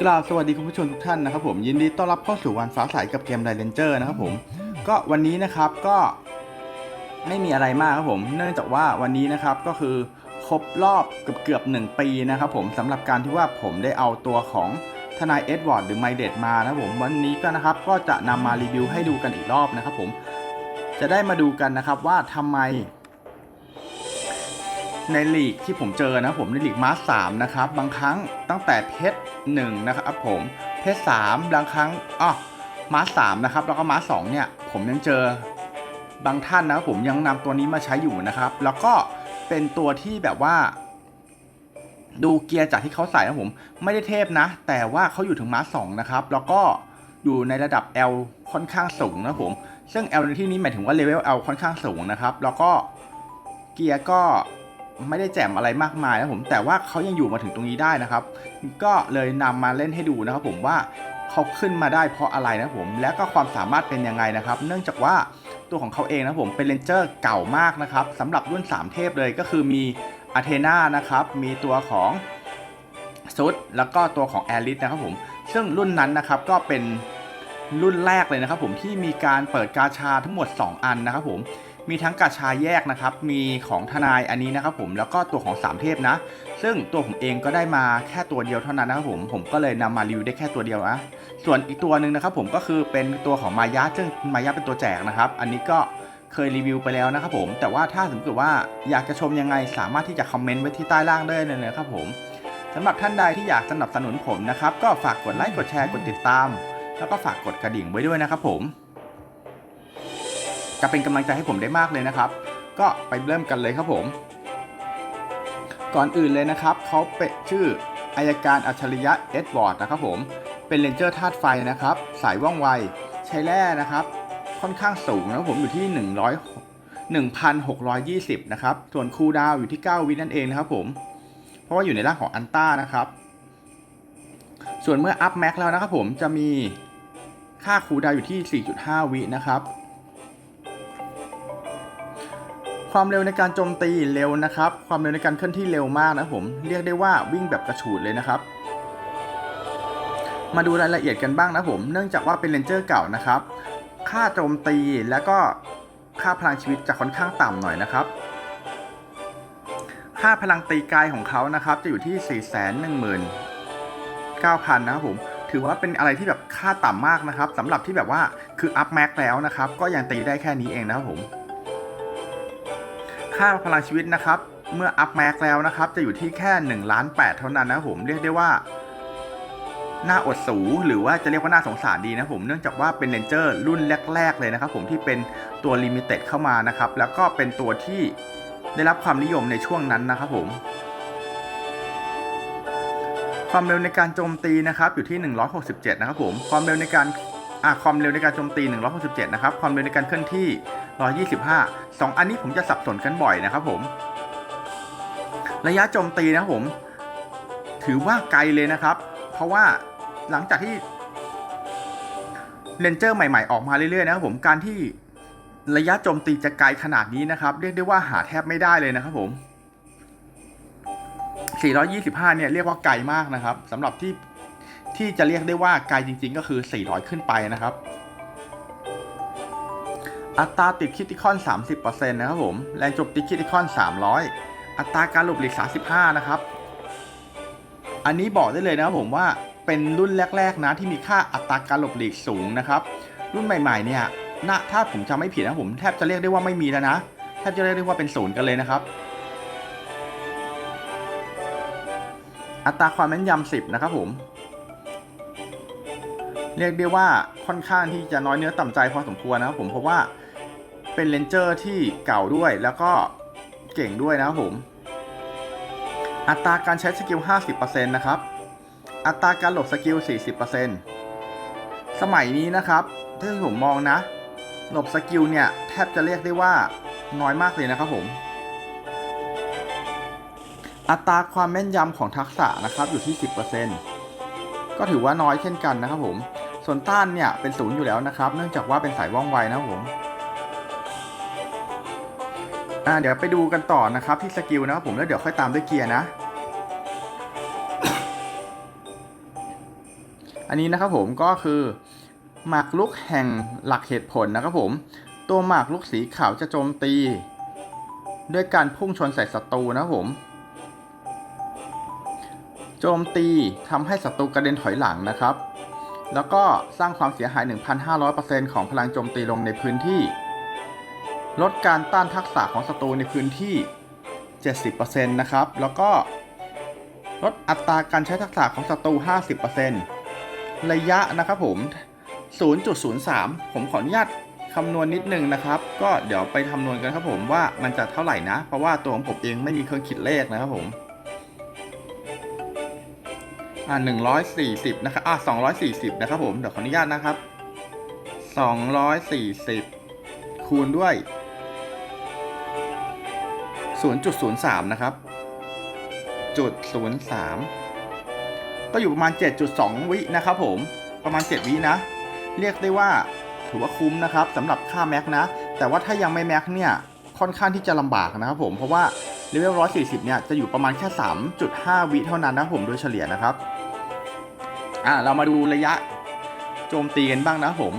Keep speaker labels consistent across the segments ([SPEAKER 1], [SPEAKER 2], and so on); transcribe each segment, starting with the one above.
[SPEAKER 1] กราบสวัสดีคุณผู้ชมทุกท่านนะครับผมยินดีต้อนรับเข้าสู่วันฟ้าใสกับเกมไดเรนเจอร์นะครับผมก็วันนี้นะครับก็ไม่มีอะไรมากครับผม เนื่องจากว่าวันนี้นะครับก็คือครบรอบเกือบเกือบหนึ่งปีนะครับผมสำหรับการที่ว่าผมได้เอาตัวของทนายเอ็ดวอร์ดหรือไมเดดมานะครับผมวันนี้ก็นะครับก็จะนำมารีวิวให้ดูกันอีกรอบนะครับผมจะได้มาดูกันนะครับว่าทำไม ในลีกที่ผมเจอนะผมในลีกมาสสามนะครับบางครั้งตั้งแต่เพชรหนึ่งนะครับผมเพชรสามบางครั้งอ๋อมาสามนะครับแล้วก็มาสองเนี่ยผมยังเจอบางท่านนะครับผมยังนำตัวนี้มาใช้อยู่นะครับ แล้วก็เป็นตัวที่แบบว่า ดูเกียร์จากที่เขาใส่นะผมไม่ได้เทพนะ แต่ว่าเขาอยู่ถึงมาสสองนะครับ แล้วก็อยู่ในระดับ L ค่อนข้างสูงนะผมซึ่ง L ในที่นี้หมายถึงว่าเลเวล L ค่อนข้างสูงนะครับ แล้วก็เกียร์ก็ ไม่ได้แจ่มอะไรมากมายนะผมแต่ว่าเขายังอยู่มาถึงตรงนี้ได้นะครับ ก็เลยนำมาเล่นให้ดูนะครับ ผมว่าเขาขึ้นมาได้เพราะอะไรนะผม และก็ความสามารถเป็นยังไงนะครับ เนื่องจากว่าตัวของเขาเองนะผมเป็นเลนเจอร์เก่ามากนะครับสำหรับรุ่น 3 เทพเลยก็คือมีอาเทนานะครับ มีตัวของซุดแล้วก็ตัวของแอริสนะครับผม ซึ่งรุ่นนั้นนะครับก็เป็นรุ่นแรกเลยนะครับผมที่มีการเปิดกาชาทั้งหมด 2 อันนะครับผม มีทั้งกาชาแยกนะครับ มีของทนายอันนี้นะครับผมแล้วก็ตัวของ3เทพนะ ซึ่งตัวผมเองก็ได้มาแค่ตัวเดียวเท่านั้นนะครับผมผมก็เลยนำมารีวิวได้แค่ตัวเดียวนะส่วนอีกตัวหนึ่งนะครับผมก็คือเป็นตัวของมายาซึ่งมายาเป็นตัวแจกนะครับ อันนี้ก็เคยรีวิวไปแล้วนะครับผมแต่ว่าถ้าสมมติว่าอยากจะชมยังไงสามารถที่จะคอมเมนต์ไว้ที่ใต้ล่างได้เลยนะครับผมสำหรับท่านใดที่อยากสนับสนุนผมนะครับก็ฝากกดไลค์กดแชร์กดติดตาม แล้วก็ฝากกดกระดิ่งไว้ด้วยนะครับผม จะเป็นกำลังใจให้ผมได้มากเลยนะครับ ก็ไปเริ่มกันเลยครับผม ก่อนอื่นเลยนะครับเขาเป็นชื่ออายการอัจฉริยะเอ็ดวอร์ดนะครับผมเป็นเลนเจอร์ธาตุไฟนะครับ สายว่องไวใช้แร่นะครับ ค่อนข้างสูงนะผมอยู่ที่ 100 1,620 นะครับ ส่วนคูดาวอยู่ที่ 9 วินั่นเองนะครับผม เพราะว่าอยู่ในร่างของอันต้านะครับ ส่วนเมื่ออัพแม็กแล้วนะครับผมจะมีค่าคูดาวอยู่ที่ 4.5 วินะครับ ความเร็วในการโจมตีเร็วนะครับ ความเร็วในการเคลื่อนที่เร็วมากนะผม เรียกได้ว่าวิ่งแบบกระฉูดเลยนะครับ มาดูรายละเอียดกันบ้างนะผม เนื่องจากว่าเป็นเลนเจอร์เก่านะครับ ค่าโจมตีแล้วก็ค่าพลังชีวิตจะค่อนข้างต่ำหน่อยนะครับ ค่าพลังตีกายของเขานะครับ จะอยู่ที่ 4 1 9 0 0 0 นะครับผม ถือว่าเป็นอะไรที่แบบค่าต่ำมากนะครับสำหรับที่แบบว่าคืออัพแม็กแล้วนะครับ ก็ยังตีได้แค่นี้เองนะครับผม ค่าพลังชีวิตนะครับ เมื่ออัพแม็กแล้วนะครับ จะอยู่ที่แค่1ล้าน8เท่านั้นนะผมเรียกได้ว่าน่าอดสูหรือว่าจะเรียกว่าน่าสงสารดีนะผมเนื่องจากว่าเป็นเลนเจอร์รุ่นแรก ๆ เลยนะครับผมที่เป็นตัวลิมิเต็ดเข้ามานะครับ แล้วก็เป็นตัวที่ได้รับความนิยมในช่วงนั้นนะครับผม ความเร็วในการโจมตีนะครับอยู่ที่ 167 นะครับผม ความเร็วในการ อ่าความเร็วในการโจมตี 167 นะครับ ความเร็วในการเคลื่อนที่ 125 2 อันนี้ผมจะสับสนกันบ่อยนะครับผม ระยะโจมตีนะครับผม ถือว่าไกลเลยนะครับ เพราะว่าหลังจากที่เลนเจอร์ใหม่ ๆ ออกมาเรื่อยๆนะครับผม การที่ระยะโจมตีจะไกลขนาดนี้นะครับ เรียกได้ว่าหาแทบไม่ได้เลยนะครับผม 425 เนี่ยเรียกว่าไกลมากนะครับสำหรับที่ ที่จะเรียกได้ว่าไกลจริง ๆ ก็คือ 400 ขึ้นไปนะครับ อัตราติดคิติคอน 30%นะครับผม แรงจมตีคิติคอน 300 อัตราการหลบหลีก 35 นะครับ อันนี้บอกได้เลยนะครับผมว่าเป็นรุ่นแรก ๆ นะที่มีค่าอัตราการหลบหลีกสูงนะครับ รุ่นใหม่ ๆ เนี่ยนะถ้าผมจำไม่ผิดนะผมแทบจะเรียกได้ว่าไม่มีแล้วนะ แทบจะเรียกได้ว่าเป็นศูนย์กันเลยนะครับ อัตราความแม่นยำ10 นะครับผม เรียกได้ว่าค่อนข้างที่จะน้อยเนื้อต่ำใจพอสมควรนะครับผมเพราะว่าเป็นเลนเจอร์ที่เก่าด้วยแล้วก็เก่งด้วยนะครับผม อัตราการใช้สกิล 50%นะครับอัตราการหลบสกิล 40%สมัยนี้นะครับถ้าผมมองนะ หลบสกิลเนี่ยแทบจะเรียกได้ว่าน้อยมากเลยนะครับผม อัตราความแม่นยำของทักษะนะครับอยู่ที่ 10%ก็ถือว่าน้อยเช่นกันนะครับผม ส่วนต้านเนี่ยเป็นศูนย์อยู่แล้วนะครับ เนื่องจากว่าเป็นสายว่องไวนะผมอ่าเดี๋ยวไปดูกันต่อนะครับที่สกิลนะครับผมแล้วเดี๋ยวค่อยตามด้วยเกียร์นะ อันนี้นะครับผมก็คือหมากรุกแห่งหลักเหตุผลนะครับผม ตัวหมากรุกสีขาวจะโจมตี ด้วยการพุ่งชนใส่ศัตรูนะครับผมโจมตีทำให้ศัตรูกระเด็นถอยหลังนะครับ แล้วก็สร้างความเสียหาย 1,500%ของพลังโจมตีลงในพื้นที่ ลดการต้านทักษะของศัตรูในพื้นที่ 70%นะครับ แล้วก็ลดอัตราการใช้ทักษะของศัตรู 50%ระยะนะครับผม 0.03 ผมขออนุญาตคำนวณนิดนึงนะครับ ก็เดี๋ยวไปคำนวณกันครับผมว่ามันจะเท่าไหร่นะ เพราะว่าตัวของผมเองไม่มีเครื่องคิดเลขนะครับผม อ่า140นะครับอ่า240นะครับผม เดี๋ยวขออนุญาตนะครับ240คูณด้วย0.03นะครับ จุด03ก็อยู่ประมาณ 7.2 วินะครับผม ประมาณ 7 วินะ เรียกได้ว่าถือว่าคุ้มนะครับสำหรับค่าแม็กนะ แต่ว่าถ้ายังไม่แม็กเนี่ย ค่อนข้างที่จะลำบากนะครับผม เพราะว่าเลเวล140 เนี่ย จะอยู่ประมาณแค่ 3.5 วิเท่านั้นนะผมโดยเฉลี่ยนะครับ อ่าเรามาดูระยะโจมตีกันบ้างนะผม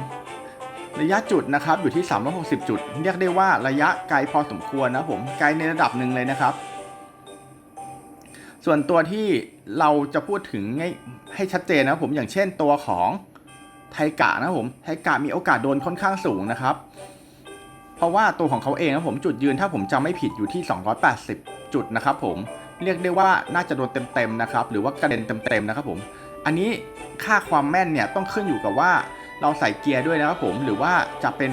[SPEAKER 1] ระยะจุดนะครับอยู่ที่ 360 จุด เรียกได้ว่าระยะไกลพอสมควรนะผมไกลในระดับหนึ่งเลยนะครับ ส่วนตัวที่เราจะพูดถึงให้ให้ชัดเจนนะผมอย่างเช่นตัวของไทกะนะผมไทกะมีโอกาสโดนค่อนข้างสูงนะครับ เพราะว่าตัวของเขาเองนะผมจุดยืนถ้าผมจำไม่ผิดอยู่ที่ 280 จุดนะครับผมเรียกได้ว่าน่าจะโดนเต็มๆนะครับ หรือว่ากระเด็นเต็มๆนะครับผม อันนี้ค่าความแม่นเนี่ยต้องขึ้นอยู่กับว่าเราใส่เกียร์ด้วยนะครับผมหรือว่าจะเป็น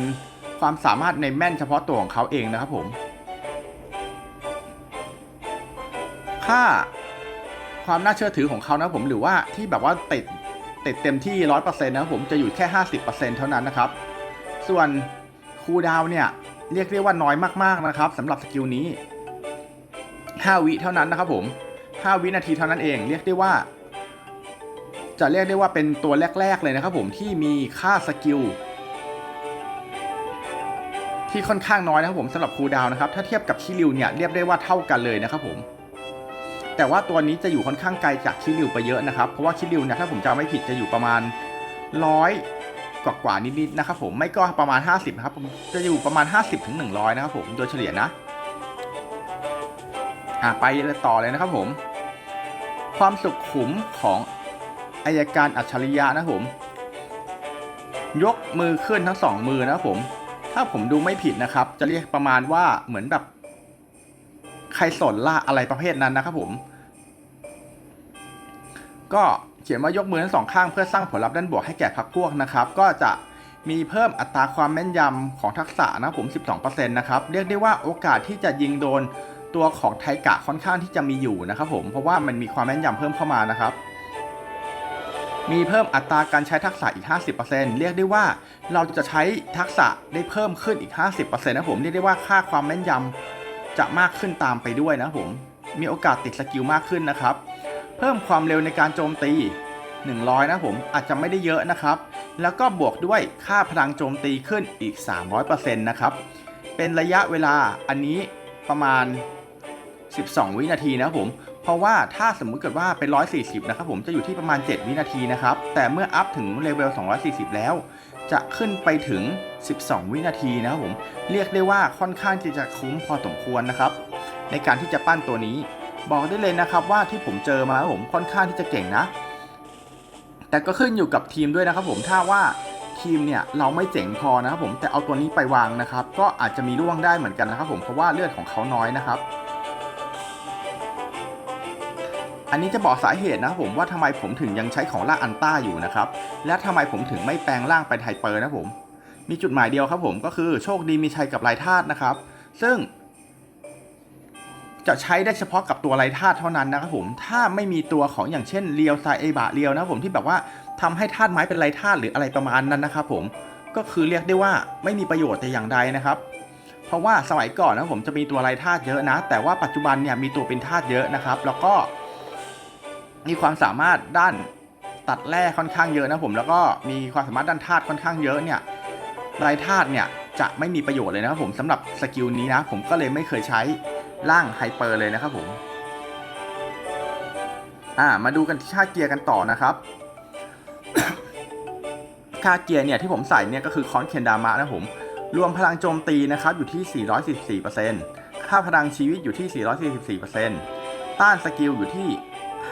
[SPEAKER 1] ความสามารถในแม่นเฉพาะตัวของเขาเองนะครับผม ค่าความน่าเชื่อถือของเขานะผมหรือว่าที่แบบว่าติดติดเต็มที่ร้อยเปอร์เซ็นต์นะครับผมจะอยู่แค่ห้าสิบเปอร์เซ็นต์เท่านั้นนะครับ ส่วนคูดาวเนี่ยเรียกได้ว่าน้อยมากๆนะครับสำหรับสกิลนี้ห้าวิเท่านั้นนะครับผมห้าวินาทีเท่านั้นเอง เรียกได้ว่า จะเรียกได้ว่าเป็นตัวแรก ๆ เลยนะครับผมที่มีค่าสกิลที่ค่อนข้างน้อยนะครับผมสำหรับคูดาวนะครับถ้าเทียบกับชิริวเนี่ยเรียกได้ว่าเท่ากันเลยนะครับผม แต่ว่าตัวนี้จะอยู่ค่อนข้างไกลจากชิริวไปเยอะนะครับเพราะว่าชิริวเนี่ยถ้าผมจำไม่ผิดจะอยู่ประมาณร้อยกว่ากว่านิดๆนะครับผมไม่ก็ประมาณ 50นะครับผมจะอยู่ประมาณ 50ถึง100 นะครับผมโดยเฉลี่ยนะอะไปต่อเลยนะครับผม ความสุขขุมของ อายการอัจฉริยะนะผม ยกมือขึ้นทั้งสองมือนะผม ถ้าผมดูไม่ผิดนะครับ จะเรียกประมาณว่าเหมือนแบบ ใครสนล่าอะไรประเภทนั้นนะครับผม ก็เขียนว่ายกมือทั้งสองข้างเพื่อสร้างผลลัพธ์ด้านบวกให้แก่พรรคพวกนะครับ ก็จะมีเพิ่มอัตราความแม่นยำของทักษะนะครับผม 12%นะครับ เรียกได้ว่าโอกาสที่จะยิงโดนตัวของไทกะค่อนข้างที่จะมีอยู่นะครับผม เพราะว่ามันมีความแม่นยำเพิ่มเข้ามานะครับ มีเพิ่มอัตราการใช้ทักษะอีก 50%เรียกได้ว่าเราจะใช้ทักษะได้เพิ่มขึ้นอีก 50%นะผมเรียกได้ว่าค่าความแม่นยำจะมากขึ้นตามไปด้วยนะผม มีโอกาสติดสกิลมากขึ้นนะครับ เพิ่มความเร็วในการโจมตี 100 นะผมอาจจะไม่ได้เยอะนะครับ แล้วก็บวกด้วยค่าพลังโจมตีขึ้นอีก 300%นะครับ เป็นระยะเวลาอันนี้ประมาณ 12 วินาทีนะผม เพราะว่าถ้าสมมุติเกิดว่าเป็น 140 นะครับผมจะอยู่ที่ประมาณ 7 วินาทีนะครับ แต่เมื่ออัพถึงเลเวล 240 แล้ว จะขึ้นไปถึง 12 วินาทีนะครับผม เรียกได้ว่าค่อนข้างที่จะคุ้มพอสมควรนะครับ ในการที่จะปั้นตัวนี้ บอกได้เลยนะครับว่าที่ผมเจอมาผมค่อนข้างที่จะเก่งนะ แต่ก็ขึ้นอยู่กับทีมด้วยนะครับผมถ้าว่าทีมเนี่ยเราไม่เจ๋งพอนะครับผมแต่เอาตัวนี้ไปวางนะครับ ก็อาจจะมีร่วงได้เหมือนกันนะครับผมเพราะว่าเลือดของเขาน้อยนะครับ อันนี้จะบอกสาเหตุนะครับผมว่าทำไมผมถึงยังใช้ของล่างอันต้าอยู่นะครับ และทำไมผมถึงไม่แปลงร่างเป็นไฮเปอร์นะผม มีจุดหมายเดียวครับผมก็คือโชคดีมีชัยกับลายธาตุนะครับ ซึ่ง จะใช้ได้เฉพาะกับตัวไรธาตุเท่านั้นนะครับผมถ้าไม่มีตัวของอย่างเช่นเรียวไซเอบะเรียวนะผมที่แบบว่าทำให้ธาตุไม้เป็นไรธาตุหรืออะไรประมาณนั้นนะครับผมก็คือเรียกได้ว่าไม่มีประโยชน์แต่อย่างใดนะครับ เพราะว่าสมัยก่อนนะผมจะมีตัวไรธาตุเยอะนะ แต่ว่าปัจจุบันเนี่ยมีตัวเป็นธาตุเยอะนะครับ แล้วก็ มีความสามารถด้านตัดแร่ค่อนข้างเยอะนะผม แล้วก็มีความสามารถด้านธาตุค่อนข้างเยอะเนี่ยไรธาตุเนี่ยจะไม่มีประโยชน์เลยนะครับผมสำหรับสกิลนี้นะ ผมก็เลยไม่เคยใช้ร่างไฮเปอร์เลยนะครับผมอ่ามาดูกันที่ชาเกียร์กันต่อนะครับค่าเกียร์เนี่ยที่ผมใส่เนี่ยก็คือคอนเคนดามะนะผม รวมพลังโจมตีนะครับอยู่ที่ 444%ค่าพลังชีวิตอยู่ที่ 444%ต้านสกิลอยู่ที่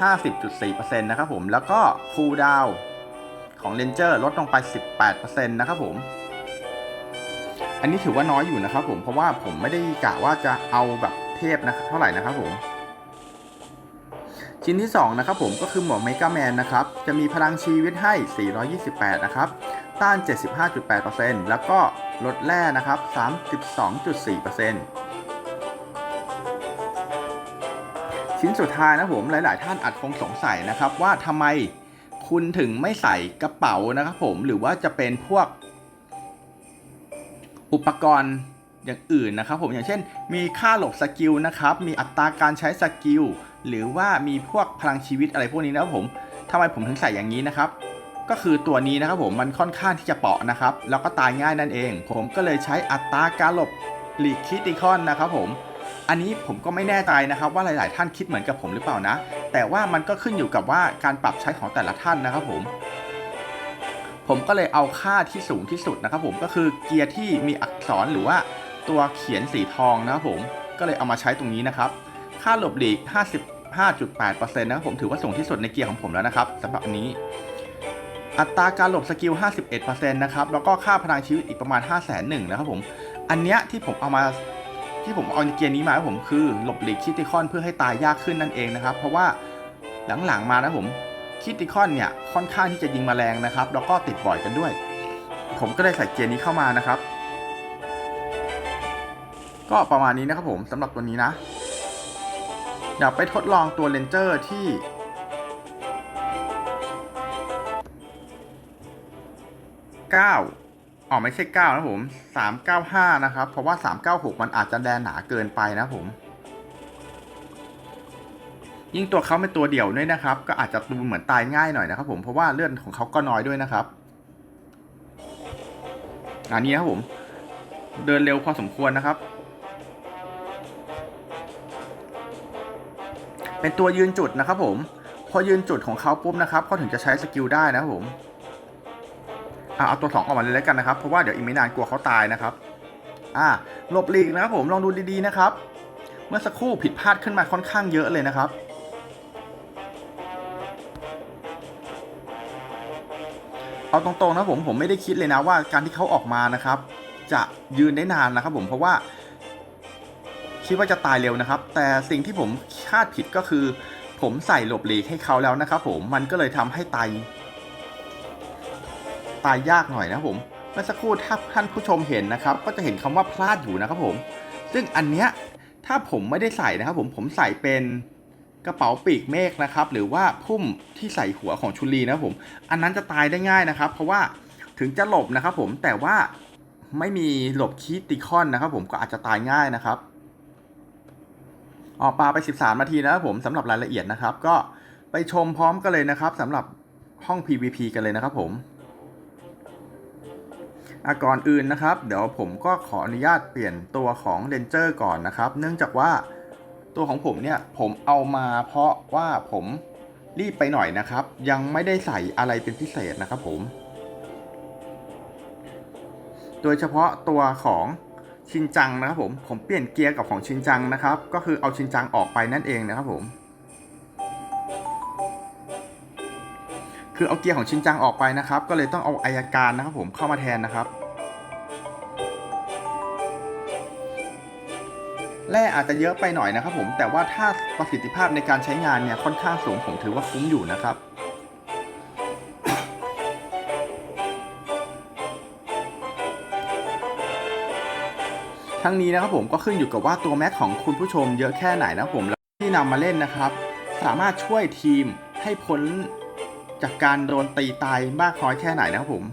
[SPEAKER 1] 50.4%นะครับผม แล้วก็คูลดาวของเลนเจอร์ลดลงไป 18%นะครับผม อันนี้ถือว่าน้อยอยู่นะครับผม เพราะว่าผมไม่ได้กะว่าจะเอาแบบเทพนะเท่าไหร่นะครับผม ชิ้นที่ 2 นะครับผมก็คือหมวกเมกาแมนนะครับ จะมีพลังชีวิตให้ 428 นะครับ ต้าน 75.8%แล้วก็ลดแร่นะครับ 32.4% ชิ้นสุดท้ายนะผมหลาย ๆ ท่านอาจคงสงสัยนะครับว่าทำไมคุณถึงไม่ใส่กระเป๋านะครับผมหรือว่าจะเป็นพวก อุปกรณ์อย่างอื่นนะครับผมอย่างเช่น มีค่าหลบสกิลนะครับมีอัตราการใช้สกิลหรือว่ามีพวกพลังชีวิตอะไรพวกนี้นะครับผมทำไมผมถึงใส่อย่างนี้นะครับ ก็คือตัวนี้นะครับผมมันค่อนข้างที่จะเปราะนะครับแล้วก็ตายง่ายนั่นเอง ผมก็เลยใช้อัตราการหลบหลีกคิติคอนนะครับผม อันนี้ผมก็ไม่แน่ใจนะครับว่าหลาย ๆ ท่านคิดเหมือนกับผมหรือเปล่านะ แต่ว่ามันก็ขึ้นอยู่กับว่าการปรับใช้ของแต่ละท่านนะครับผม ผมก็เลยเอาค่าที่สูงที่สุดนะครับผมก็คือเกียร์ที่มีอักษรหรือว่าตัวเขียนสีทองนะครับผมก็เลยเอามาใช้ตรงนี้นะครับ ค่าหลบหลีก 55.8%นะครับผมถือว่าสูงที่สุดในเกียร์ของผมแล้วนะครับสำหรับนนี้ อัตราการหลบสกิล 51%นะครับแล้วก็ค่าพลังชีวิตอีกประมาณ 5 0 0 0 0 0นะครับผมอันเนี้ยที่ผมเอามา ที่ผมเอาเกียร์นี้มาผมคือหลบหลีกคิติคอนเพื่อให้ตายยากขึ้นนั่นเองนะครับ เพราะว่าหลังๆมานะผมคิติคอนเนี่ยค่อนข้างที่จะยิงมแมลงนะครับ แล้วก็ติดบ่อยกันด้วย ผมก็เลยใส่เกียร์นี้เข้ามานะครับ ก็ประมาณนี้นะครับผมสำหรับตัวนี้นะเดี๋ยวไปทดลองตัวเลนเจอร์ที่9 อ๋อไม่ใช่9นะผม395นะครับ เพราะว่า396มันอาจจะแดนหนาเกินไปนะผม ยิ่งตัวเขาเป็นตัวเดี่ยวด้วยนะครับ ก็อาจจะดูเหมือนตายง่ายหน่อยนะครับ ผมเพราะว่าเลือดของเขาก็น้อยด้วยนะครับอันนี้นะครับผม เดินเร็วพอสมควรนะครับ เป็นตัวยืนจุดนะครับผม พอยืนจุดของเขาปุ๊บนะครับเขาถึงจะใช้สกิลได้นะครับผม อะเอาตัวสองออกมาเลยแล้วกันนะครับ เพราะว่าเดี๋ยวอีกไม่นานกลัวเขาตายนะครับอ่าหลบหลีกนะครับผมลองดูดีๆนะครับ เมื่อสักครู่ผิดพลาดขึ้นมาค่อนข้างเยอะเลยนะครับเอาตรงๆนะผมผมไม่ได้คิดเลยนะว่าการที่เขาออกมานะครับ จะยืนได้นานนะครับผมเพราะว่า คิดว่าจะตายเร็วนะครับ แต่สิ่งที่ผมคาดผิดก็คือ ผมใส่หลบหลีกให้เขาแล้วนะครับผมมันก็เลยทำให้ตาย ตายยากหน่อยนะครับผมเมื่อสักครู่ถ้าท่านผู้ชมเห็นนะครับ ก็จะเห็นคำว่าพลาดอยู่นะครับผม ซึ่งอันเนี้ยถ้าผมไม่ได้ใส่นะครับผมผมใส่เป็นกระเป๋าปีกเมฆนะครับ หรือว่าพุ่มที่ใส่หัวของชุลีนะครับผม อันนั้นจะตายได้ง่ายนะครับ เพราะว่าถึงจะหลบนะครับผมแต่ว่าไม่มีหลบคีติคอนนะครับ ผมก็อาจจะตายง่ายนะครับออกปลาไป 13 นาทีนะครับผมสำหรับรายละเอียดนะครับ ก็ไปชมพร้อมกันเลยนะครับสำหรับห้อง PVP กันเลยนะครับผม ก่อนอื่นนะครับ เดี๋ยวผมก็ขออนุญาตเปลี่ยนตัวของเ a นเจอร์ก่อนนะครับ เนื่องจากว่าตัวของผมเนี่ยผมเอามาเพราะว่าผมรีบไปหน่อยนะครับ ยังไม่ได้ใส่อะไรเป็นพิเศษนะครับผม โดยเฉพาะตัวของชินจังนะครับผมผมเปลี่ยนเกียร์กับของชินจังนะครับ ก็คือเอาชินจังออกไปนั่นเองนะครับผม คือเอาเกียร์ของชินจังออกไปนะครับ ก็เลยต้องเอาอายการนะครับผมเข้ามาแทนนะครับ แร่อาจจะเยอะไปหน่อยนะครับ ผมแต่ว่าถ้าประสิทธิภาพในการใช้งานเนี่ยค่อนข้างสูงผมถือว่าคุ้มอยู่นะครับทั้งนี้นะครับผมก็ขึ้นอยู่กับว่าตัวแม็กของคุณผู้ชมเยอะแค่ไหนนะครับผมแล้วที่นำมาเล่นนะครับ สามารถช่วยทีมให้พ้น จากการโดนตีตายมากน้อยแค่ไหนนะครับผม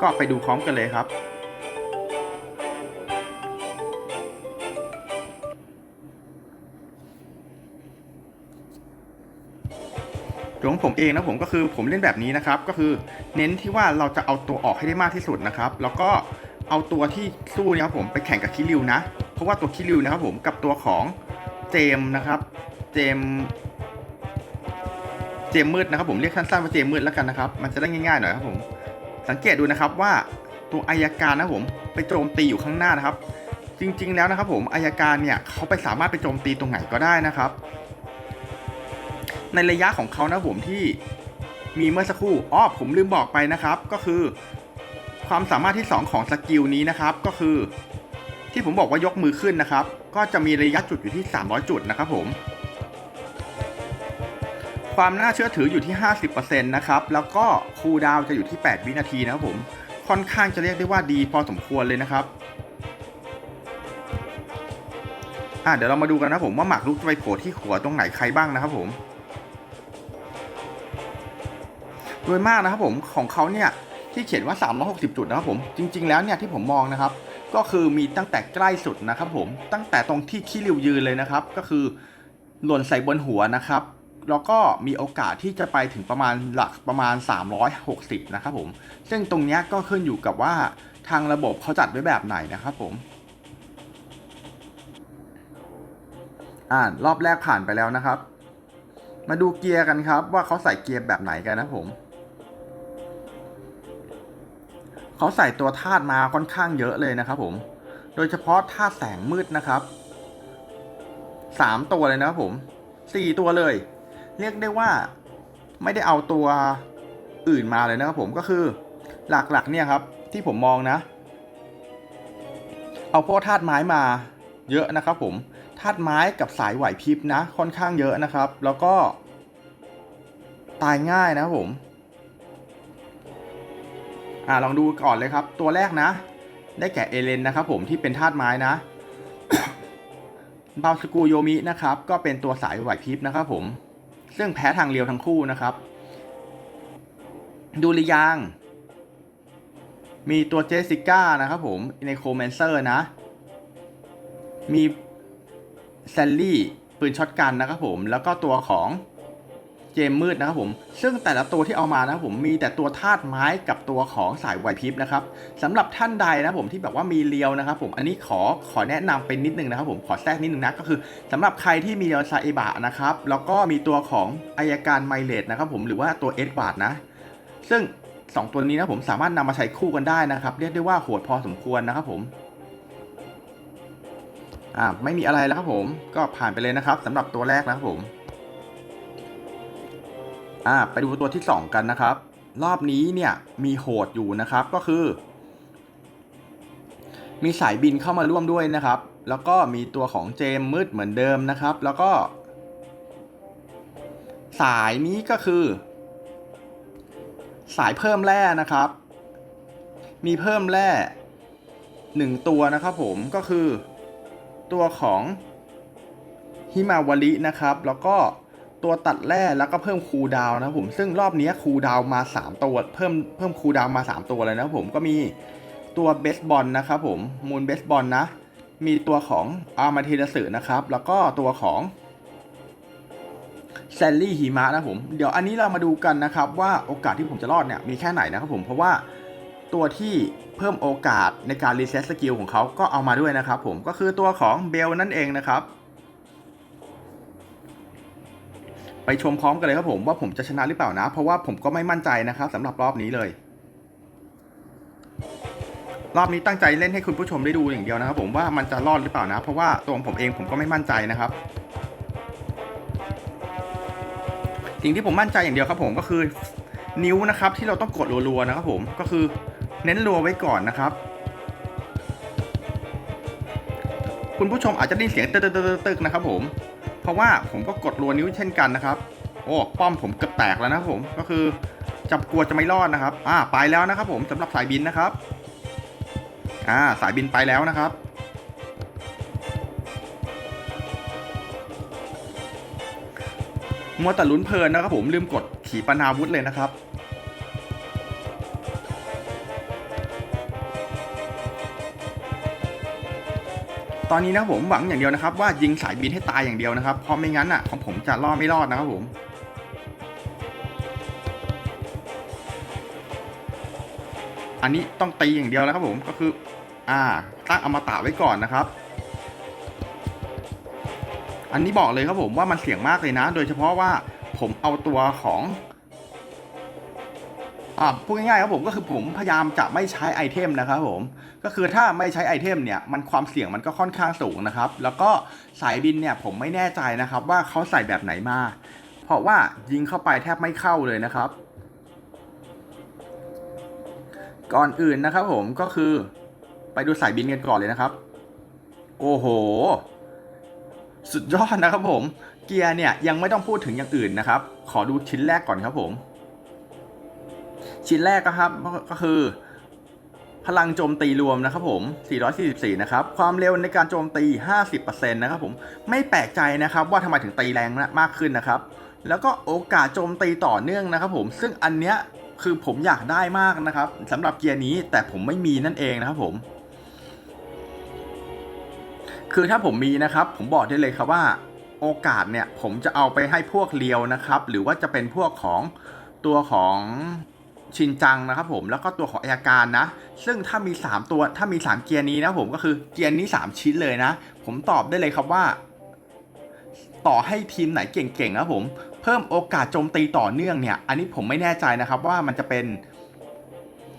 [SPEAKER 1] ก็ไปดูพร้อมกันเลยครับ ตัวของผมเองนะผมก็คือผมเล่นแบบนี้นะครับ ก็คือเน้นที่ว่าเราจะเอาตัวออกให้ได้มากที่สุดนะครับ แล้วก็เอาตัวที่สู้นี่ยครับผมไปแข่งกับคิริวนะ เพราะว่าตัวคิริวนะครับผมกับตัวของเจมนะครับ เจม จมมืดนะครับผมเรียกสั้นๆว่าเจมมืดแล้วกันนะครับ มันจะได้ง่ายๆหน่อยครับผม สังเกตดูนะครับว่าตัวอายการนะผมไปโจมตีอยู่ข้างหน้านะครับ จริง ๆแล้วนะครับผมอายการเนี่ยเขาไปสามารถไปโจมตีตรงไหนก็ได้นะครับ ในระยะของเขานะผมที่มีเมื่อสักครู่อ้อผมลืมบอกไปนะครับ ก็คือ ความสามารถที่ 2 ของสกิลนี้นะครับ ก็คือ ที่ผมบอกว่ายกมือขึ้นนะครับ ก็จะมีระยะจุดอยู่ที่ 300 จุดนะครับผม ความน่าเชื่อถืออยู่ที่ 50%นะครับ แล้วก็คูลดาวจะอยู่ที่ 8 วินาทีนะครับผม ค่อนข้างจะเรียกได้ว่าดีพอสมควรเลยนะครับอะเดี๋ยวเรามาดูกันนะผมว่าหมากรุกจะไปโผล่ที่หัวตรงไหนใครบ้างนะครับผม โดยมากนะครับผมของเขาเนี่ยที่เขียนว่า 360 จุดนะครับผม จริง ๆ แล้วเนี่ยที่ผมมองนะครับ ก็คือมีตั้งแต่ใกล้สุดนะครับผมตั้งแต่ตรงที่ขี้ริวยืนเลยนะครับ ก็คือหล่นใส่บนหัวนะครับ แล้วก็มีโอกาสที่จะไปถึงประมาณหลักประมาณ 360 นะครับผม ซึ่งตรงนี้ก็ขึ้นอยู่กับว่าทางระบบเขาจัดไว้แบบไหนนะครับผม อ่ารอบแรกผ่านไปแล้วนะครับ มาดูเกียร์กันครับ ว่าเขาใส่เกียร์แบบไหนกันนะผมเขาใส่ตัวธาตุมาค่อนข้างเยอะเลยนะครับผม โดยเฉพาะธาตุแสงมืดนะครับสามตัวเลยนะครับผมสี่ตัวเลย เรียกได้ว่าไม่ได้เอาตัวอื่นมาเลยนะครับผมก็คือหลักๆเนี่ยครับที่ผมมองนะ เอาพวกธาตุไม้มาเยอะนะครับผมธาตุไม้กับสายไหวพริบนะ ค่อนข้างเยอะนะครับ แล้วก็ ตายง่ายนะครับผมอ่าลองดูก่อนเลยครับ ตัวแรกนะ ได้แก่เอเลนนะครับผมที่เป็นธาตุไม้นะบาสกูโยมินะครับ ก็เป็นตัวสายไหวพริบนะครับผม ซึ่งแพ้ทางเรียวทั้งคู่นะครับ ดูริยาง มีตัวเจสสิก้านะครับผมในโคแมนเซอร์นะ มีแซลลี่ปืนช็อตกันนะครับผม แล้วก็ตัวของ เจมมืดนะครับผม ซึ่งแต่ละตัวที่เอามานะครับผมมีแต่ตัวธาตุไม้กับตัวของสายไหวพริบนะครับสำหรับท่านใดนะผมที่แบบว่ามีเรียวนะครับผมอันนี้ขอขอแนะนำเป็นนิดนึงนะครับผมขอแทรกนิดนึงนะก็คือสำหรับใครที่มีเรียวซาเอบะนะครับแล้วก็มีตัวของอายการไมเลตนะครับผมหรือว่าตัวเอ็ดบาร์ดนะ ซึ่ง 2 ตัวนี้นะผมสามารถนำมาใช้คู่กันได้นะครับ เรียกได้ว่าโหดพอสมควรนะครับผมอ่าไม่มีอะไรแล้วครับผมก็ผ่านไปเลยนะครับสำหรับตัวแรกนะครับผม อ่าไปดูตัวที่ 2 กันนะครับ รอบนี้เนี่ยมีโหดอยู่นะครับก็คือ มีสายบินเข้ามาร่วมด้วยนะครับ แล้วก็มีตัวของเจมมืดเหมือนเดิมนะครับ แล้วก็ สายนี้ก็คือ สายเพิ่มแร่นะครับ มีเพิ่มแร่หนึ่งตัวนะครับผมก็คือตัวของฮิมาวารินะครับ แล้วก็ ตัวตัดแร่แล้วก็เพิ่มคูดาวนะผมซึ่งรอบนี้คูดาวมา 3 ตัว เพิ่มเพิ่มคูดาวมา 3 ตัวเลยนะผมก็มีตัวเบสบอลนะครับผมมูลเบสบอลนะ มีตัวของอาร์มาเทเดสึนะครับ แล้วก็ตัวของแซลลี่หิมะนะผม เดี๋ยวอันนี้เรามาดูกันนะครับว่าโอกาสที่ผมจะรอดเนี่ยมีแค่ไหนนะครับผมเพราะว่าตัวที่เพิ่มโอกาสในการรีเซ็ตสกิลของเขาก็เอามาด้วยนะครับผมก็คือตัวของเบลนั่นเองนะครับ ไปชมพร้อมกันเลยครับผมว่าผมจะชนะหรือเปล่านะ เพราะว่าผมก็ไม่มั่นใจนะครับสำหรับรอบนี้เลย รอบนี้ตั้งใจเล่นให้คุณผู้ชมได้ดูอย่างเดียวนะครับ ผมว่ามันจะรอดหรือเปล่านะ เพราะว่าตัวผมเองผมก็ไม่มั่นใจนะครับสิ่งที่ผมมั่นใจอย่างเดียวครับผมก็คือนิ้วนะครับที่เราต้องกดรัวๆนะครับผมก็คือเน้นรัวไว้ก่อนนะครับ คุณผู้ชมอาจจะได้ยินเสียงตึกๆๆๆนะครับผม เพราะว่าผมก็กดรัวนิ้วเช่นกันนะครับ โอ้ป้อมผมเกือบแตกแล้วนะผมก็คือจับกลัวจะไม่รอดนะครับ อ่าไปแล้วนะครับผมสำหรับสายบินนะครับ อ่าสายบินไปแล้วนะครับ มัวแต่ลุ้นเพลินนะครับผมลืมกดขีปนาวุธเลยนะครับ ตอนนี้นะครับผมหวังอย่างเดียวนะครับ ว่ายิงสายบินให้ตายอย่างเดียวนะครับเพราะไม่งั้นอะของผมจะรอดไม่รอดนะครับผมอันนี้ต้องตีอย่างเดียวแล้วครับผมก็คือ อ่าตั้งอมตะไว้ก่อนนะครับ อันนี้บอกเลยครับผมว่ามันเสี่ยงมากเลยนะ โดยเฉพาะว่าผมเอาตัวของอ่าพูดง่ายๆครับผมก็คือผมพยายามจะไม่ใช้ไอเทมนะครับผม ก็คือถ้าไม่ใช้ไอเทมเนี่ยมันความเสี่ยงมันก็ค่อนข้างสูงนะครับ แล้วก็สายบินเนี่ยผมไม่แน่ใจนะครับว่าเขาใส่แบบไหนมา เพราะว่ายิงเข้าไปแทบไม่เข้าเลยนะครับ ก่อนอื่นนะครับผมก็คือไปดูสายบินกันก่อนเลยนะครับ โอ้โห สุดยอดนะครับผม เกียร์เนี่ยยังไม่ต้องพูดถึงอย่างอื่นนะครับ ขอดูชิ้นแรกก่อนครับผม ชิ้นแรกนะครับก็คือ พลังโจมตีรวมนะครับผม 444 นะครับ ความเร็วในการโจมตี 50%นะครับผม ไม่แปลกใจนะครับว่าทำไมถึงตีแรงมากขึ้นนะครับ แล้วก็โอกาสโจมตีต่อเนื่องนะครับผม ซึ่งอันเนี้ยคือผมอยากได้มากนะครับสำหรับเกียร์นี้แต่ผมไม่มีนั่นเองนะครับผม คือถ้าผมมีนะครับ ผมบอกได้เลยครับว่า โอกาสเนี่ยผมจะเอาไปให้พวกเลียวนะครับ หรือว่าจะเป็นพวกของตัวของ ชินจังนะครับผมแล้วก็ตัวของอายการนะ ซึ่งถ้ามี 3 ตัวถ้ามี 3 เกียร์นี้นะผมก็คือเกียร์นี้ 3 ชิ้นเลยนะ ผมตอบได้เลยครับว่า ต่อให้ทีมไหนเก่งๆนะผมเพิ่มโอกาสโจมตีต่อเนื่องเนี่ย อันนี้ผมไม่แน่ใจนะครับว่ามันจะเป็น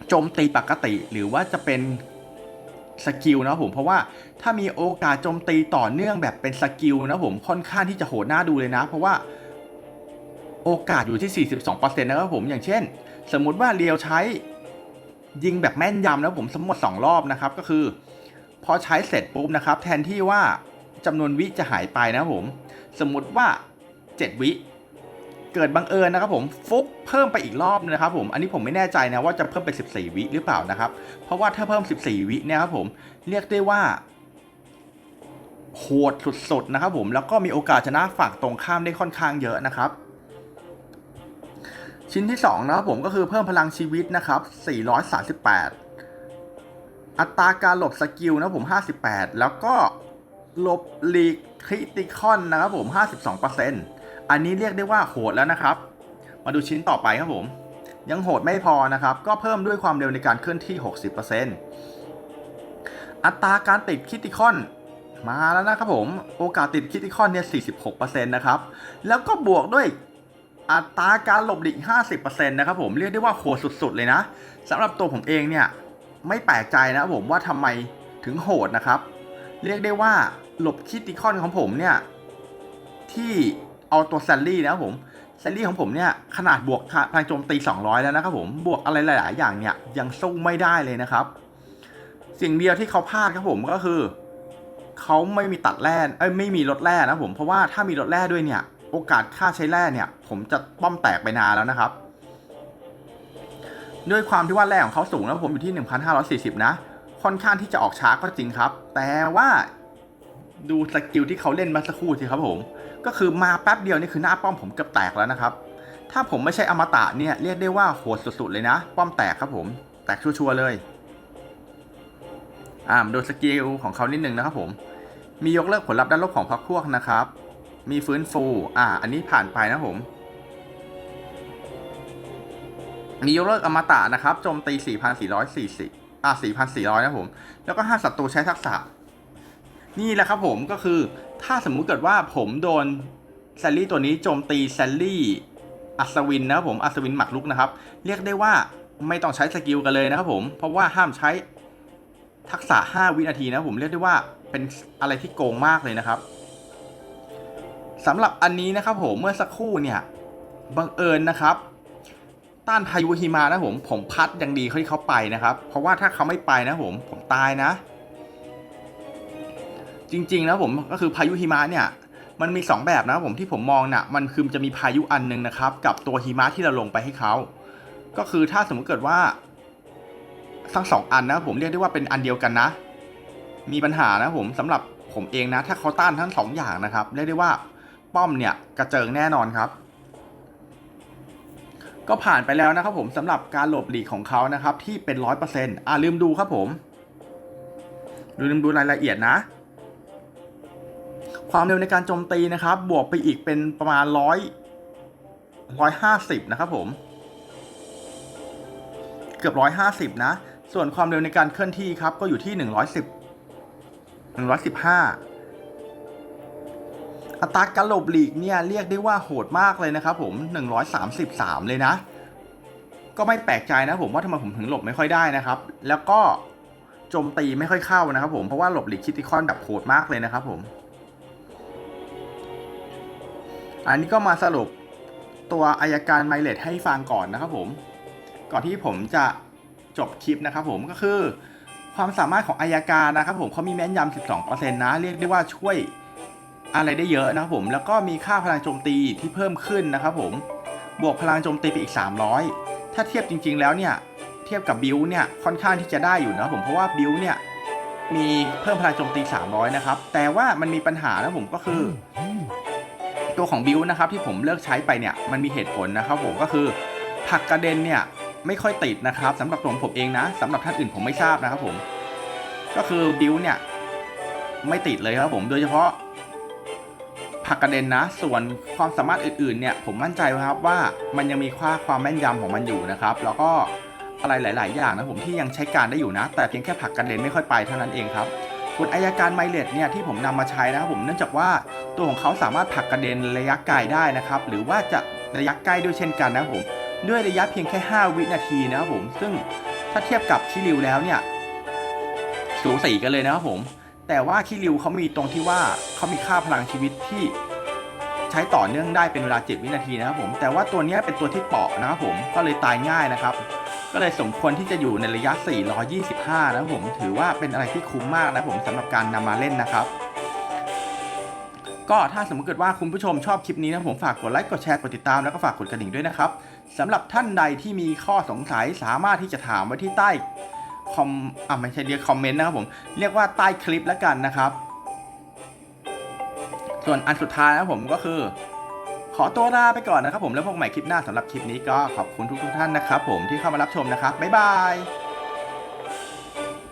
[SPEAKER 1] โจมตีปกติหรือว่าจะเป็นสกิลนะผมเพราะว่าถ้ามีโอกาสโจมตีต่อเนื่องแบบเป็นสกิลนะผมค่อนข้างที่จะโหดหน้าดูเลยนะ เพราะว่าโอกาสอยู่ที่ 42%นะครับผมอย่างเช่น สมมุติว่าเรียวใช้ยิงแบบแม่นยำนะผมสมมติ2รอบนะครับ ก็คือ พอใช้เสร็จปุ๊บนะครับ แทนที่ว่าจำนวนวิจะหายไปนะผม สมมติว่า 7 วิเกิดบังเอิญนะครับผมฟุกเพิ่มไปอีกรอบนะครับผมอันนี้ผมไม่แน่ใจนะว่าจะเพิ่มเป็น 14 วิหรือเปล่านะครับ เพราะว่าถ้าเพิ่ม 14 วิเนี่ยครับผมเรียกได้ว่าโหดสุดๆนะครับผมแล้วก็มีโอกาสชนะฝั่งตรงข้ามได้ค่อนข้างเยอะนะครับ ชิ้นที่2นะครับผมก็คือเพิ่มพลังชีวิตนะครับ 438 อัตราการหลบสกิลนะครับผม 58 แล้วก็หลบลีกคริติคอนนะครับผม 52%อันนี้เรียกได้ว่าโหดแล้วนะครับ มาดูชิ้นต่อไปครับผม ยังโหดไม่พอนะครับ ก็เพิ่มด้วยความเร็วในการเคลื่อนที่ 60%อัตราการติดคริติคอนมาแล้วนะครับผม โอกาสติดคริติคอนเนี่ย 46%นะครับ แล้วก็บวกด้วย อัตราการหลบหลีก 50%นะครับผมเรียกได้ว่าโหดสุด ๆ เลยนะสำหรับตัวผมเองเนี่ยไม่แปลกใจนะครับผมว่าทำไมถึงโหดนะครับ เรียกได้ว่าหลบคิติคอนของผมเนี่ยที่เอาตัวแซลลี่นะครับผมแซลลี่ของผมเนี่ยขนาดบวกพลังโจมตี 200 แล้วนะครับผมบวกอะไรหลาย ๆ อย่างเนี่ยยังสู้ไม่ได้เลยนะครับ สิ่งเดียวที่เขาพลาดครับผมก็คือเขาไม่มีตัดแร่เอ้ยไม่มีลดแร่นะผมเพราะว่าถ้ามีลดแร่ด้วยเนี่ย โอกาสค่าใช้แร่เนี่ย ผมจะป้อมแตกไปนานแล้วนะครับ ด้วยความที่ว่าแร่ของเขาสูงแล้วผมอยู่ที่ 1,540 นะ ค่อนข้างที่จะออกช้าก็จริงครับ แต่ว่าดูสกิลที่เขาเล่นมาสักครู่สิครับผม ก็คือมาแป๊บเดียวนี่คือหน้าป้อมผมเกือบแตกแล้วนะครับ ถ้าผมไม่ใช่อมตะเนี่ยเรียกได้ว่าโหดสุดๆเลยนะ ป้อมแตกครับผม แตกชัวร์ๆเลย อ่ามาดูสกิลของเขานิดนึงนะครับผม มียกเลิกผลลัพธ์ด้านลบของพรรคพวกนะครับ มีฟื้นฟู อ่า อันนี้ผ่านไปนะผม มียกเลิกอมตะนะครับ โจมตี 4,440 อ่า 4,400 นะผม แล้วก็ห้าศัตรูใช้ทักษะ นี่แหละครับผมก็คือ ถ้าสมมุติเกิดว่าผมโดนแซลลี่ตัวนี้โจมตีแซลลี่อัศวินนะครับผม อัศวินหมักลุกนะครับ เรียกได้ว่าไม่ต้องใช้สกิลกันเลยนะครับผม เพราะว่าห้ามใช้ทักษะ 5 วินาทีนะผม เรียกได้ว่าเป็นอะไรที่โกงมากเลยนะครับ สำหรับอันนี้นะครับผมเมื่อสักครู่เนี่ยบังเอิญนะครับ ต้านพายุหิมะนะผมผมพัดยังดีเขาที่เขาไปนะครับ เพราะว่าถ้าเขาไม่ไปนะผมผมตายนะ จริงๆนะผมก็คือพายุหิมะเนี่ยมันมี 2 แบบนะผมที่ผมมองนะ่ะมันคือจะมีพายุอันหนึงนะครับ กับตัวหิมะที่เราลงไปให้เขาก็คือถ้าสมมติเกิดว่าทั้งสองอันนะผมเรียกได้ว่าเป็นอันเดียวกันนะ มีปัญหานะผมสำหรับผมเองนะ ถ้าเขาต้านทั้งสองอย่างนะครับเรียกได้ว่า ป้อมเนี่ยกระเจิงแน่นอนครับ ก็ผ่านไปแล้วนะครับผมสำหรับการหลบหลีกของเขานะครับ ที่เป็นร้อยเปอร์เซ็นต์อ่าลืมดูครับผมลืมดูรายละเอียดนะ ความเร็วในการโจมตีนะครับ บวกไปอีกเป็นประมาณร้อยร้อยห้าสิบนะครับผม เกือบร้อยห้าสิบนะ ส่วนความเร็วในการเคลื่อนที่ครับ ก็อยู่ที่หนึ่งร้อยสิบหนึ่งร้อยสิบห้า อัตราการหลบหลีกเนี่ยเรียกได้ว่าโหดมากเลยนะครับผม 133 เลยนะ ก็ไม่แปลกใจนะผมว่าทำไมผมถึงหลบไม่ค่อยได้นะครับ แล้วก็โจมตีไม่ค่อยเข้านะครับผม เพราะว่าหลบหลีกคิติคอนแบบโหดมากเลยนะครับผม อันนี้ก็มาสรุปตัวอายการไมเลตให้ฟังก่อนนะครับผม ก่อนที่ผมจะจบคลิปนะครับผมก็คือ ความสามารถของอายการนะครับผมเขามีแม่นยำ 12%นะ เรียกได้ว่าช่วย อะไรได้เยอะนะครับผม แล้วก็มีค่าพลังโจมตีที่เพิ่มขึ้นนะครับผม บวกพลังโจมตีไปอีก 300 ถ้าเทียบจริง ๆ แล้วเนี่ย เทียบกับบิลเนี่ย ค่อนข้างที่จะได้อยู่นะครับผม เพราะว่าบิลเนี่ย มีเพิ่มพลังโจมตี 300 นะครับ แต่ว่ามันมีปัญหานะผมก็คือ ตัวของบิลนะครับที่ผมเลิกใช้ไปเนี่ย มันมีเหตุผลนะครับผม ก็คือผักกระเด็นเนี่ยไม่ค่อยติดนะครับสำหรับตัวผมเองนะสำหรับท่านอื่นผมไม่ทราบนะครับผม ก็คือบิลเนี่ยไม่ติดเลยครับผม โดยเฉพาะ ผักกระเด็นนะ ส่วนความสามารถอื่นๆเนี่ยผมมั่นใจครับว่ามันยังมีค่าความแม่นยำของมันอยู่นะครับ แล้วก็อะไรหลาย ๆ อย่างนะผมที่ยังใช้การได้อยู่นะ แต่เพียงแค่ผักกระเด็นไม่ค่อยไปเท่านั้นเองครับส่วนอายการไมเลตเนี่ยที่ผมนำมาใช้นะครับผมเนื่องจากว่าตัวของเขาสามารถผักกระเด็นระยะไกลได้นะครับ หรือว่าจะระยะใกล้ด้วยเช่นกันนะครับผมด้วยระยะเพียงแค่ 5 วินาทีนะครับผมซึ่งถ้าเทียบกับคิริวแล้วเนี่ยสูสีกันเลยนะครับผม แต่ว่าคิริวเขามีตรงที่ว่าเขามีค่าพลังชีวิตที่ใช้ต่อเนื่องได้เป็นเวลา 7 วินาทีนะครับผม แต่ว่าตัวนี้เป็นตัวที่เปราะนะครับผมก็เลยตายง่ายนะครับ ก็เลยสมควรที่จะอยู่ในระยะ 425 นะครับผมถือว่าเป็นอะไรที่คุ้มมากนะครับผมสำหรับการนำมาเล่นนะครับ ก็ถ้าสมมติเกิดว่าคุณผู้ชมชอบคลิปนี้นะผมฝากกดไลค์กดแชร์กดติดตามแล้วก็ฝากกดกระดิ่งด้วยนะครับสำหรับท่านใดที่มีข้อสงสัยสามารถที่จะถามไว้ที่ใต้ คอมอะไม่ใช่เรียกคอมเมนต์นะครับผม เรียกว่าใต้คลิปแล้วกันนะครับ ส่วนอันสุดท้ายนะครับผมก็คือ ขอตัวลาไปก่อนนะครับผมแล้วพบใหม่คลิปหน้าสำหรับคลิปนี้ก็ขอบคุณทุกๆท่านนะครับผมที่เข้ามารับชมนะครับบ๊ายบาย